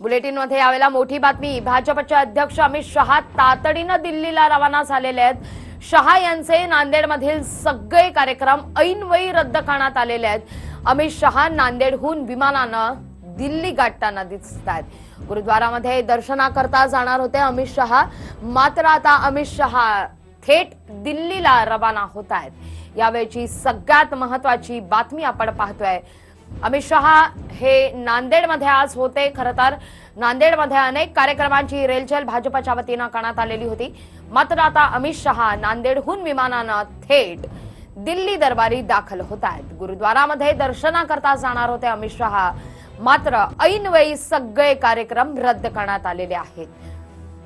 बुलेटिनमध्ये यावेळेला मोठी बातमी. भाजपचे अध्यक्ष अमित शहा तातडीनं दिल्लीला रवाना झालेले आहेत. शहा यांचे नांदेडमधील सगळे कार्यक्रम ऐनवयी रद्द करण्यात आलेले आहेत. अमित शहा नांदेडहून विमानानं दिल्ली गाठताना दिसत आहेत. गुरुद्वारामध्ये दर्शनाकरता जाणार होते अमित शहा. मात्र आता अमित शहा थेट दिल्लीला रवाना होत आहेत. यावेळची सगळ्यात महत्वाची बातमी आपण पाहतोय. अमित शहा हे नांदेडमध्ये आज होते. खरं तर नांदेडमध्ये अनेक कार्यक्रमांची रेलचेल भाजपच्या वतीनं करण्यात आलेली होती. मात्र आता अमित शहा नांदेडहून विमानानं थेट दिल्ली दरबारी दाखल होत आहेत. गुरुद्वारामध्ये दर्शनाकरता जाणार होते अमित शहा. मात्र ऐनवेळी सगळे कार्यक्रम रद्द करण्यात आलेले आहेत.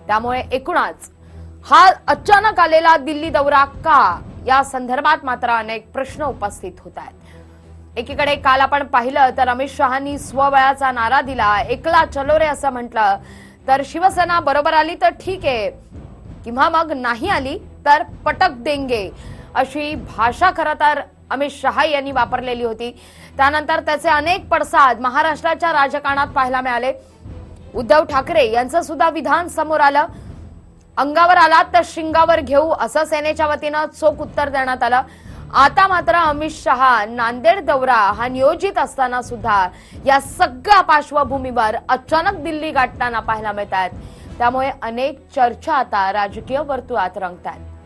त्यामुळे एकूणच हा अचानक आलेला दिल्ली दौरा का? या संदर्भात मात्र अनेक प्रश्न उपस्थित होत आहेत. एकीकडे काल आपण पाहिलं तर अमित शहानी स्वबळाचा नारा दिला. एकला चलो रे असं म्हटलं. तर शिवसेना बरोबर आली तर ठीक आहे. किंवा मग नाही आली तर पटक देंगे. अशी भाषा खरं तर अमित शहा यांनी वापरलेली होती. त्यानंतर त्याचे अनेक पडसाद महाराष्ट्राच्या राजकारणात पाहायला मिळाले. उद्धव ठाकरे यांचं सुद्धा विधान समोर आलं. अंगावर आलात तर शिंगावर घेऊ असं सेनेच्या वतीनं चोख उत्तर देण्यात आलं. आता मात्र अमित शहा नांदेड दौरा हा नियोजित असताना सुद्धा या सगळ्या पार्श्वभूमीवर अचानक दिल्ली गाठताना पाहायला मिळत आहेत त्यामुळे अनेक चर्चा आता राजकीय वर्तुळात रंगत आहेत